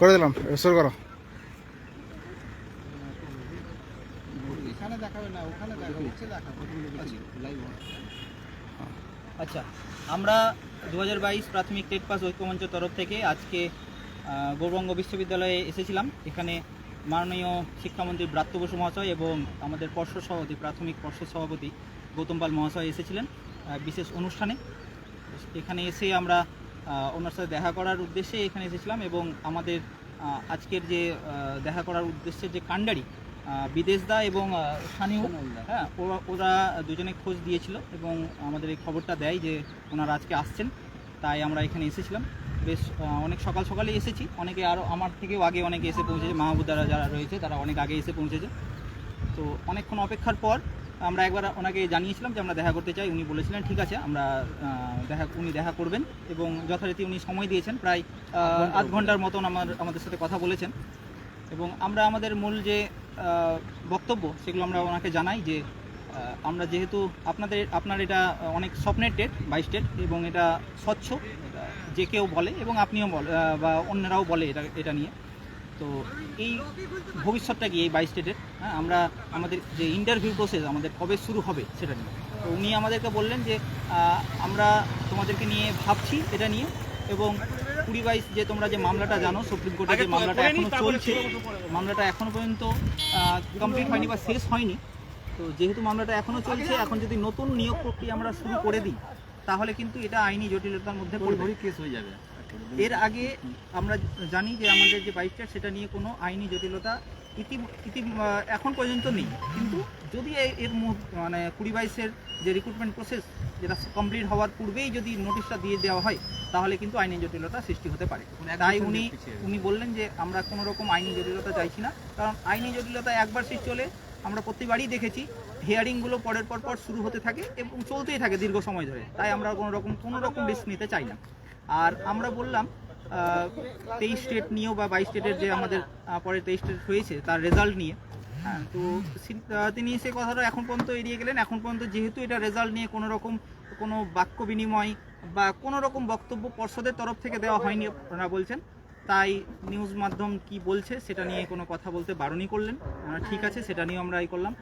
করে দিলাম শুরু করো। আচ্ছা আমরা দু হাজার বাইশ প্রাথমিক টেট পাস ঐক্যমঞ্চ তরফ থেকে আজকে গৌরবঙ্গ বিশ্ববিদ্যালয়ে এসেছিলাম। এখানে মাননীয় শিক্ষামন্ত্রী ব্রাত্য বসু মহাশয় এবং আমাদের পর্ষদ সভাপতি, প্রাথমিক পর্ষদ সভাপতি গৌতম পাল মহাশয় এসেছিলেন বিশেষ অনুষ্ঠানে। এখানে এসে আমরা ওনার সাথে দেখা করার উদ্দেশ্যে এখানে এসেছিলাম এবং আমাদের আজকের যে দেখা করার উদ্দেশ্যে যে কাণ্ডারি বিদেশদা এবং স্থানীয় হ্যাঁ ওরা ওরা দুজনে খোঁজ দিয়েছিল এবং আমাদের এই খবরটা দেয় যে ওনারা আজকে আসছেন তাই আমরা এখানে এসেছিলাম। বেশ অনেক সকাল সকালে এসেছি। অনেকে আরও আমার থেকেও আগে অনেকে এসে পৌঁছেছে মাহবুদারা যারা রয়েছে তারা অনেক আগে এসে পৌঁছেছে। তো অনেকক্ষণ অপেক্ষার পর আমরা একবার ওনাকে জানিয়েছিলাম যে আমরা দেখা করতে চাই উনি বলেছিলেন ঠিক আছে আমরা দেখা উনি দেখা করবেন। এবং যথারীতি উনি সময় দিয়েছেন প্রায় আধ ঘণ্টার মতন আমার আমাদের সাথে কথা বলেছেন। এবং আমরা আমাদের মূল যে বক্তব্য সেগুলো আমরা ওনাকে জানাই যে আমরা যেহেতু আপনাদের আপনার এটা অনেক স্বপ্নের টেট বাইশ টেট এবং এটা স্বচ্ছ যে কেউ বলে এবং আপনিও বলে বা অন্যরাও বলে এটা এটা নিয়ে। তো এই ভবিষ্যৎটা কি এই বাইশ স্টেটের? হ্যাঁ আমরা আমাদের যে ইন্টারভিউ প্রসেস আমাদের কবে শুরু হবে সেটা নিয়ে। তো উনি আমাদেরকে বললেন যে আমরা তোমাদেরকে নিয়ে ভাবছি এটা নিয়ে এবং কুড়ি বাইশ যে তোমরা যে মামলাটা জানো সুপ্রিম কোর্টে যে মামলাটা এখনও চলছে মামলাটা এখনও পর্যন্ত কমপ্লিট হয়নি বা শেষ হয়নি। তো যেহেতু মামলাটা এখনও চলছে এখন যদি নতুন নিয়োগ প্রক্রিয়া আমরা শুরু করে দিই তাহলে কিন্তু এটা আইনি জটিলতার মধ্যে কেস হয়ে যাবে। এর আগে আমরা জানি যে আমাদের যে বাইকটা সেটা নিয়ে কোনো আইনি জটিলতা ইতি ইতি এখন পর্যন্ত নেই। কিন্তু যদি এর মানে কুড়ি বাইশের যে রিক্রুটমেন্ট প্রসেস যেটা কমপ্লিট হওয়ার পূর্বেই যদি নোটিশটা দিয়ে দেওয়া হয় তাহলে কিন্তু আইনি জটিলতা সৃষ্টি হতে পারে। তাই উনি উনি বললেন যে আমরা কোনো রকম আইনি জটিলতা চাইছি না কারণ আইনি জটিলতা একবার সৃষ্টি হলে আমরা প্রতিবারই দেখেছি হিয়ারিংগুলো পরের পর পর শুরু হতে থাকে এবং চলতেই থাকে দীর্ঘ সময় ধরে। তাই আমরা কোনো রকম কোনো রকম রিস্ক নিতে চাই না। আর আমরা বললাম তেইশ স্টেট নিয়েও বা বাইশ স্টেটের যে আমাদের পরে তেইশ স্টেট হয়েছে, তার রেজাল্ট নিয়ে। হ্যাঁ তো তিনি সে কথাটা এখন পর্যন্ত এড়িয়ে গেলেন। এখন পর্যন্ত যেহেতু এটা রেজাল্ট নিয়ে কোনো রকম, কোনো বাক্য বিনিময় বা কোনো রকম বক্তব্য পর্ষদের তরফ থেকে দেওয়া হয়নি ওনারা বলছেন, তাই নিউজ মাধ্যম কি বলছে সেটা নিয়ে কোনো কথা বলতে বারণই করলেন। ঠিক আছে, সেটা নিয়ে আমরা এই করলাম।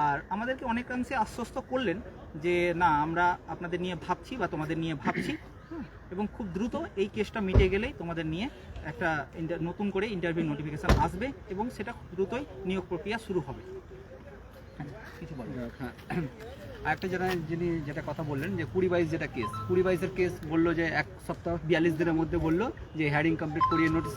আর আমাদেরকে অনেকাংশে আশ্বস্ত করলেন যে, না, আমরা আপনাদের নিয়ে ভাবছি বা তোমাদের নিয়ে ভাবছি। এবং খুব দ্রুত এই কেসটা মিটে গেলেই তোমাদের নিয়ে একটা নতুন করে ইন্টারভিউ নোটিফিকেশান আসবে এবং সেটা খুব দ্রুতই নিয়োগ প্রক্রিয়া শুরু হবে। হ্যাঁ, কিছু বলো। হ্যাঁ। আরেকটা যেটা যিনি যেটা কথা বললেন যে কুড়ি বাইশ যেটা কেস কুড়ি বাইশের কেস বলল যে এক সপ্তাহ, বিয়াল্লিশ দিনের মধ্যে বলল যে হ্যারিং কমপ্লিট করিয়ে নোটিস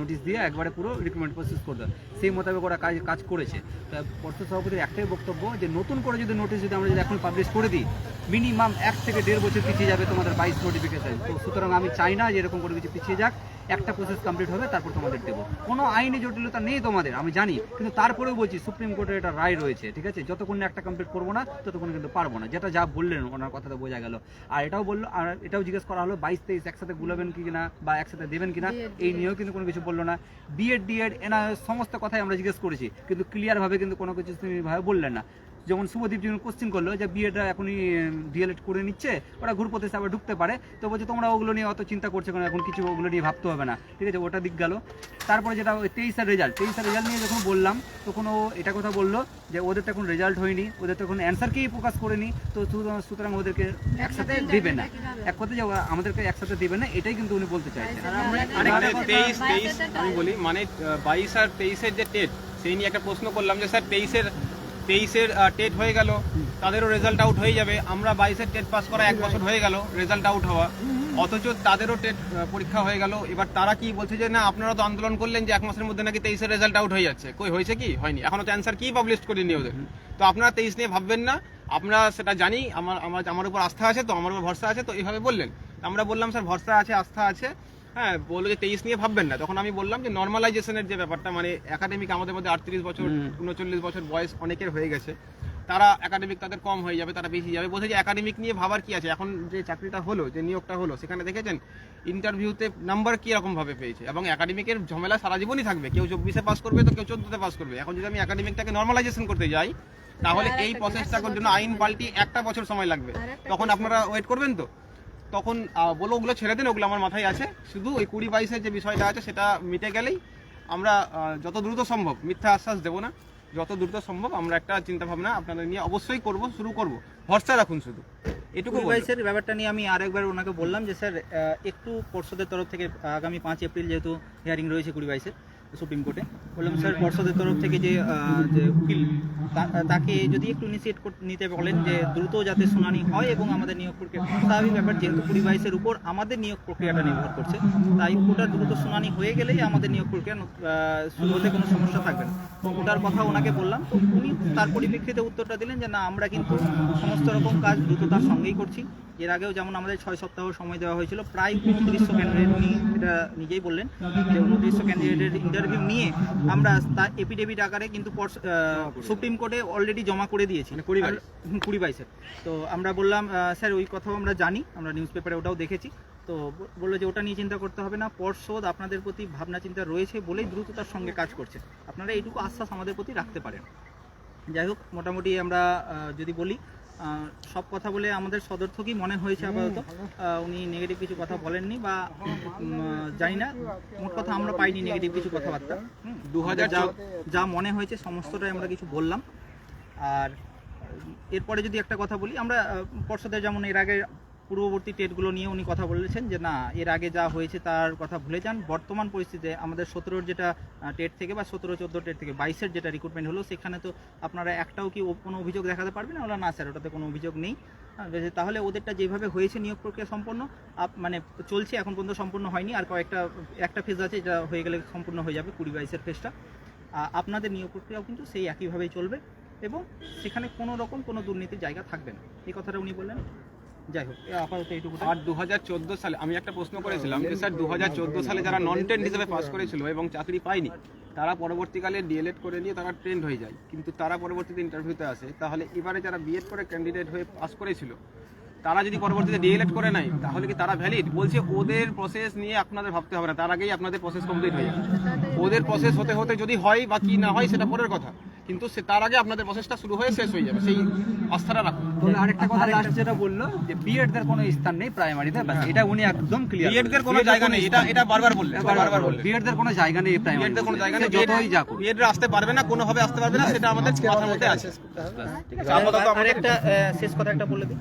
নোটিস দিয়ে একবারে পুরো রিক্রুটমেন্ট প্রসেস করে দেয় সেই মোতাবেক ওরা কাজ কাজ করেছে। তা পর্ষদ সভাপতির একটাই বক্তব্য যে নতুন করে যদি নোটিস যদি আমরা যদি এখন পাবলিশ করে দিই মিনিমাম এক থেকে দেড় বছর পিছিয়ে যাবে তোমাদের বাইশ নোটিফিকেশন তো সুতরাং আমি চাই না যে এরকম করে কিছু পিছিয়ে যাক। একটা প্রসেস কমপ্লিট হবে তারপর তোমাদের দেবো। কোনো আইনি জটিলতা নেই তোমাদের আমি জানি। কিন্তু তারপরেও বলছি সুপ্রিম কোর্টের একটা রায় রয়েছে ঠিক আছে? যতক্ষণ না একটা কমপ্লিট করব না ততক্ষণ কিন্তু পারব না। যেটা যা বললেন ওনার কথাটা বোঝা গেল। আর এটাও বলল আর এটাও জিজ্ঞেস করা হলো বাইশ তেইশ একসাথে গুলাবেন কি না বা একসাথে দেবেন কিনা এই নিয়েও কিন্তু কোনো কিছু বলল না। বিএড ডিএড এনা সমস্ত কথাই আমরা জিজ্ঞেস করেছি কিন্তু ক্লিয়ারভাবে কিন্তু কোনো কিছু তিনি ভাবে বললেন না। যেমন শুভদীপ যখন কোশ্চেন করল যে বিএডটা এখনই ডিএলএড করে নিচ্ছে ওরা ঘুরপথে আবার ঢুকতে পারে। তো বলছে তোমরা ওগুলো নিয়ে অত চিন্তা করছে কেন? এখন কিছু ওগুলো নিয়ে ভাবতে হবে না। ঠিক আছে ওটা দিক গেল। তারপরে যেটা ওই তেইশের রেজাল্ট তেইশের রেজাল্ট নিয়ে যখন বললাম তখন ও এটা কথা বলল যে ওদের তো এখন রেজাল্ট হয়নি ওদের তো এখন অ্যান্সারকেই প্রকাশ করেনি। তো সুতরাং- সুতরাং ওদেরকে একসাথে দেবে না। এক কথা যে আমাদেরকে একসাথে দেবে না এটাই কিন্তু উনি বলতে চাইছেন। মানে তেইশ তেইশ আমি বলি মানে বাইশ আর তেইশের যে টেট সেই নিয়ে একটা প্রশ্ন করলাম যে স্যার তেইশের তেইশের টেট হয়ে গেল, তাদেরও রেজাল্ট আউট হয়ে যাবে। আমরা বাইশের টেট পাস করা এক বছর হয়ে গেল রেজাল্ট আউট হওয়া। অথচ তাদেরও টেট পরীক্ষা হয়ে গেল। এবার তারা কি বলছে যে, না, আপনারা তো আন্দোলন করলেন যে, এক মাসের মধ্যে নাকি তেইশের রেজাল্ট আউট হয়ে যাচ্ছে। কই, হয়েছে কি? হয়নি। এখনও তো অ্যান্সার কি পাবলিশ করিনি ওদের? তো আপনারা তেইশ নিয়ে ভাববেন না। আপনারা সেটা জানি। আমার আমার আমার উপর আস্থা আছে, তো আমার উপর ভরসা আছে, তো এইভাবে বললেন। আমরা বললাম, স্যার, ভরসা আছে, আস্থা আছে। হ্যাঁ বলল যে তেইশ নিয়ে ভাববেন না। তখন আমি বললাম যে নর্মালাইজেশনের যে ব্যাপারটা মানে একাডেমিক আমাদের মধ্যে আটত্রিশ বছর উনচল্লিশ বছর বয়স অনেকের হয়ে গেছে। তারা একাডেমিক তাদের কম হয়ে যাবে তারা বেশি যাবে। বলছে যে একাডেমিক নিয়ে ভাবার কি আছে? এখন যে চাকরিটা হলো যে নিয়োগটা হলো সেখানে দেখেছেন ইন্টারভিউতে নাম্বার কি রকম ভাবে পেয়েছে? এবং একাডেমিকের ঝামেলা সারা জীবনই থাকবে। কেউ চব্বিশে পাস করবে তো কেউ চোদ্দতে পাস করবে। এখন যদি আমি একাডেমিকটাকে নর্মালাইজেশন করতে যাই তাহলে এই প্রসেসটা করার জন্য আইন পাল্টি একটা বছর সময় লাগবে। তখন আপনারা ওয়েট করবেন তো? তখন বলো ওগুলো ছেড়ে দিন ওগুলো আমার মাথায় আছে। শুধু ওই কুড়ি বাইশের যে বিষয়টা আছে সেটা মিটে গেলেই আমরা যত দ্রুত সম্ভব মিথ্যা আশ্বাস দেবো না যত দ্রুত সম্ভব আমরা একটা চিন্তা ভাবনা আপনাদের নিয়ে অবশ্যই করব শুরু করব। ভরসা রাখুন শুধু। এটুকু। কুড়ি ব্যাপারটা নিয়ে আমি আরেকবার ওনাকে বললাম যে স্যার একটু পর্ষদের তরফ থেকে আগামী পাঁচ এপ্রিল যেহেতু হিয়ারিং রয়েছে কুড়ি বাইশের সুপ্রিম কোর্টে। বললাম, স্যার, পর্ষদের তরফ থেকে যে যে উকিল তাকে যদি একটু ইনিশিয়েট নিতে বলেন যে দ্রুত যাতে শুনানি হয় এবং আমাদের নিয়োগ প্রক্রিয়া স্বাভাবিক ব্যাপার, যেহেতু কুড়ি বাইশের উপর আমাদের নিয়োগ প্রক্রিয়াটা নির্ভর করছে, তাই ওটা দ্রুত শুনানি হয়ে গেলেই আমাদের নিয়োগ প্রক্রিয়া শুরু হতে কোনো সমস্যা থাকবে না। ওটার কথা ওনাকে বললাম, তো উনি তার পরিপ্রেক্ষিতে উত্তরটা দিলেন যে, না, আমরা কিন্তু সমস্ত রকম কাজ দ্রুততার সঙ্গেই করছি। এর আগেও যেমন আমাদের ছয় সপ্তাহ সময় দেওয়া হয়েছিল প্রায় উনত্রিশশো ক্যান্ডিডেট উনি এটা নিজেই বললেন যে উনত্রিশশো ক্যান্ডিডেটের ইন্টারভিউ নিয়ে আমরা তার এপিডেভিট আকারে কিন্তু সুপ্রিম কোর্টে অলরেডি জমা করে দিয়েছি। মানে কুড়ি বাইশের তো আমরা বললাম স্যার ওই কথাও আমরা জানি আমরা নিউজ পেপারে ওটাও দেখেছি। তো বলল যে ওটা নিয়ে চিন্তা করতে হবে না পর্ষদ আপনাদের প্রতি ভাবনা চিন্তা রয়েছে বলেই দ্রুততার সঙ্গে কাজ করছে আপনারা এইটুকু আশ্বাস আমাদের প্রতি রাখতে পারেন। যাই হোক মোটামুটি আমরা যদি বলি সব কথা বলে আমাদের সদর্থকই মনে হয়েছে আপাতত। উনি নেগেটিভ কিছু কথা বলেননি বা জানি না। মোট কথা আমরা পাইনি নেগেটিভ কিছু কথাবার্তা। হুম। দু হাজার যা যা মনে হয়েছে সমস্তটাই আমরা কিছু বললাম। আর এরপরে যদি একটা কথা বলি আমরা পর্ষদের যেমন এর আগে পূর্ববর্তী টেটগুলো নিয়ে উনি কথা বলেছেন যে, না, এর আগে যা হয়েছে তার কথা ভুলে যান। বর্তমান পরিস্থিতিতে আমাদের সতেরোর যেটা টেট থেকে বা সতেরো, চোদ্দ টেট থেকে বাইশের যেটা রিক্রুটমেন্ট হলো, সেখানে তো আপনারা একটাও কি কোনো অভিযোগ দেখাতে পারবেন? ওরা না স্যার, ওটাতে কোনো অভিযোগ নেই। তাহলে ওদেরটা যেভাবে হয়েছে নিয়োগ প্রক্রিয়া সম্পন্ন, আপ- মানে চলছে, এখন পর্যন্ত সম্পূর্ণ হয়নি। আর কয়েকটা, একটা ফেজ আছে যেটা হয়ে গেলে সম্পূর্ণ হয়ে যাবে কুড়ি বাইশের ফেজটা আপনাদের নিয়োগ প্রক্রিয়াও কিন্তু সেই একইভাবেই চলবে এবং সেখানে কোনো রকম কোনো দুর্নীতির জায়গা থাকবে না। এই কথাটা উনি বললেন। যাই হোক আপাতত এইটুকু আর দু হাজার চোদ্দ সালে আমি একটা প্রশ্ন করেছিলাম যে স্যার দুহাজার চোদ্দ সালে যারা নন টেন্ড হিসেবে পাস করেছিল এবং চাকরি পায়নি তারা পরবর্তীকালে ডিএলএড করে নিয়ে তারা ট্রেন্ড হয়ে যায়। কিন্তু তারা পরবর্তীতে ইন্টারভিউতে আসে তাহলে এবারে যারা বিএড করে ক্যান্ডিডেট হয়ে পাস করেছিল তারা যদি পরবর্তীতে ডিএলএড করে নেয় তাহলে কি তারা ভ্যালিড বলছে ওদের প্রসেস নিয়ে আপনাদের ভাবতে হবে না তার আগেই আপনাদের প্রসেস কমপ্লিট হয়ে যাবে। ওদের প্রসেস হতে হতে যদি হয় বা কি না হয় সেটা পরের কথা। কিন্তু সে তার আগে আপনাদের প্রসেসটা শুরু হয়ে শেষ হয়ে যাবে সেই আস্থাটা রাখুন। আরেকটা কথা লাস্ট যেটা বলল যে বিএড দের কোনো স্থান নেই প্রাইমারিতে এটা উনি একদম ক্লিয়ার বিএড দের কোনো জায়গা নেই এটা এটা বারবার বললেন বারবার বললেন। বিএড দের কোনো জায়গা নেই বিএড প্রাইমারি দের কোনো জায়গা নেই যতই যা করুক বিএড আসতে পারবে না কোনোভাবে আসতে পারবে না সেটা আমাদের মাথার মধ্যে আছে। ঠিক আছে। আপাতত একটা শেষ কথা একটা বলে দিই।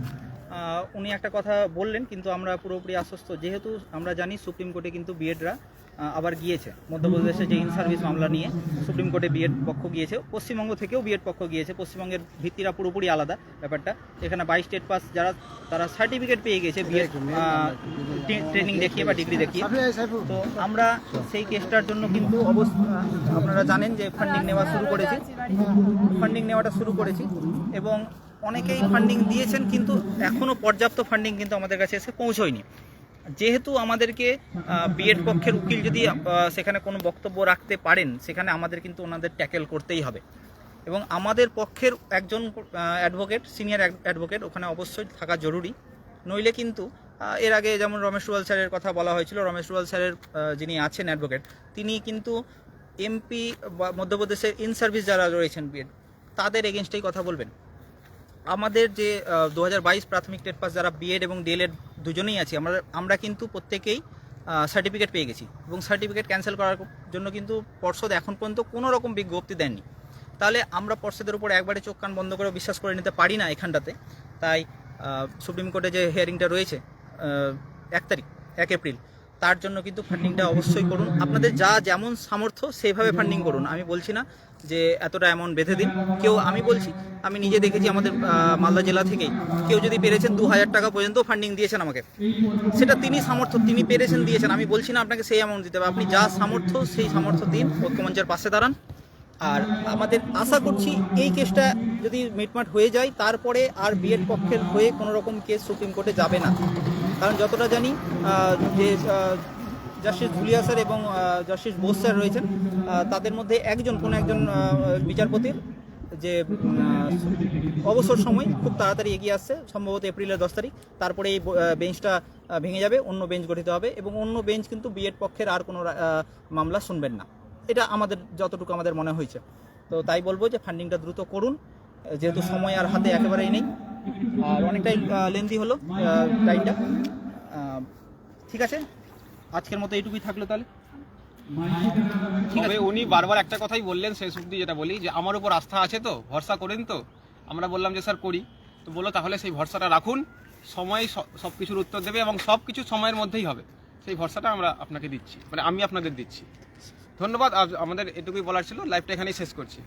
আহ, উনি একটা কথা বললেন কিন্তু আমরা পুরোপুরি আশ্বস্ত। যেহেতু আমরা জানি সুপ্রিম কোর্টে কিন্তু বিএডরা আবার গিয়েছে। মধ্যপ্রদেশে যে ইন সার্ভিস মামলা নিয়ে সুপ্রিম কোর্টে বিএড পক্ষ গিয়েছে। পশ্চিমবঙ্গ থেকেও বিএড পক্ষ গিয়েছে। পশ্চিমবঙ্গের ভিত্তিরা পুরোপুরি আলাদা ব্যাপারটা। এখানে বাইশ স্টেট পাস যারা তারা সার্টিফিকেট পেয়ে গেছে বিএড ট্রেনিং দেখিয়ে বা ডিগ্রি দেখিয়ে। তো আমরা সেই কেসটার জন্য কিন্তু অবশ্য আপনারা জানেন যে ফান্ডিং নেওয়া শুরু করেছি। ফান্ডিং নেওয়াটা শুরু করেছি এবং অনেকেই ফান্ডিং দিয়েছেন কিন্তু এখনও পর্যাপ্ত ফান্ডিং কিন্তু আমাদের কাছে এসে পৌঁছয়নি। যেহেতু আমাদেরকে বিএড পক্ষের উকিল যদি সেখানে কোনো বক্তব্য রাখতে পারেন, সেখানে আমাদের কিন্তু ওনাদের ট্যাকেল করতেই হবে। এবং আমাদের পক্ষের একজন অ্যাডভোকেট সিনিয়র অ্যাডভোকেট ওখানে অবশ্যই থাকা জরুরি। নইলে কিন্তু এর আগে যেমন রমেশ রুয়াল স্যারের কথা বলা হয়েছিল, রমেশ রুয়াল স্যারের যিনি আছেন অ্যাডভোকেট তিনি কিন্তু এমপি বা মধ্যপ্রদেশের ইন সার্ভিস যারা রয়েছেন বিএড, তাদের এগেনস্টেই কথা বলবেন। আমাদের যে দু প্রাথমিক টেট পাস যারা বিএড এবং ডিএলএড দুজনেই আছি, আমরা আমরা কিন্তু প্রত্যেকেই সার্টিফিকেট পেয়ে গেছি। এবং সার্টিফিকেট ক্যান্সেল করার জন্য কিন্তু পর্ষদ এখন পর্যন্ত কোনো রকম বিজ্ঞপ্তি দেননি। তাহলে আমরা পর্ষদের উপর একবারে চোখ কান বন্ধ করে বিশ্বাস করে নিতে পারি না এখানটাতে। তাই সুপ্রিম কোর্টে যে হিয়ারিংটা রয়েছে এক তারিখ, এক এপ্রিল তার জন্য কিন্তু ফান্ডিংটা অবশ্যই করুন। আপনাদের যা যেমন সামর্থ্য সেভাবে ফান্ডিং করুন। আমি বলছি না যে এতটা অ্যামাউন্ট বেঁধে দিন। কেউ, আমি বলছি, আমি নিজে দেখেছি আমাদের মালদা জেলা থেকেই। কেউ যদি পেরেছেন দু হাজার টাকা পর্যন্ত ফান্ডিং দিয়েছেন আমাকে। সেটা তিনি সামর্থ্য, তিনি পেরেছেন, দিয়েছেন। আমি বলছি না আপনাকে সেই অ্যামাউন্ট দিতে হবে। আপনি যা সামর্থ্য, সেই সামর্থ্য দিন। ঐক্যমঞ্চের পাশে দাঁড়ান। আর আমাদের আশা করছি এই কেসটা যদি মিটমাট হয়ে যায়, তারপরে আর বিএড পক্ষের হয়ে কোনো রকম কেস সুপ্রিম কোর্টে যাবে না। কারণ যতটা জানি যে জাস্টিস ভুলিয়া স্যার এবং জাস্টিস বোস স্যার রয়েছেন তাদের মধ্যে একজন কোনো একজন বিচারপতির যে অবসর সময় খুব তাড়াতাড়ি এগিয়ে আসছে, সম্ভবত এপ্রিলের দশ তারিখ, তারপরে এই বেঞ্চটা ভেঙে যাবে, অন্য বেঞ্চ গঠিত হবে এবং অন্য বেঞ্চ কিন্তু বিএড পক্ষের আর কোনো মামলা শুনবেন না। এটা আমাদের, যতটুকু আমাদের মনে হয়েছে। তো তাই বলব যে ফান্ডিংটা দ্রুত করুন, যেহেতু সময় আর হাতে একেবারেই নেই আর অনেকটাই লেন্দি হলো টাইমটা ঠিক আছে? আজকের মতো এইটুকুই থাকল তাহলে। তবে উনি বারবার একটা কথাই বললেন শেষ অব্দি যেটা বলি যে, আমার উপর আস্থা আছে তো? ভরসা করেন তো? আমরা বললাম যে, স্যার, করি। তো বলল, তাহলে সেই ভরসাটা রাখুন। সময় সব কিছুর উত্তর দেবে এবং সব কিছু সময়ের মধ্যেই হবে। সেই ভরসাটা আমরা আপনাকে দিচ্ছি। মানে আমি আপনাদের দিচ্ছি। ধন্যবাদ। আমাদের এটুকুই বলার ছিল। লাইভটা এখানেই শেষ করছি।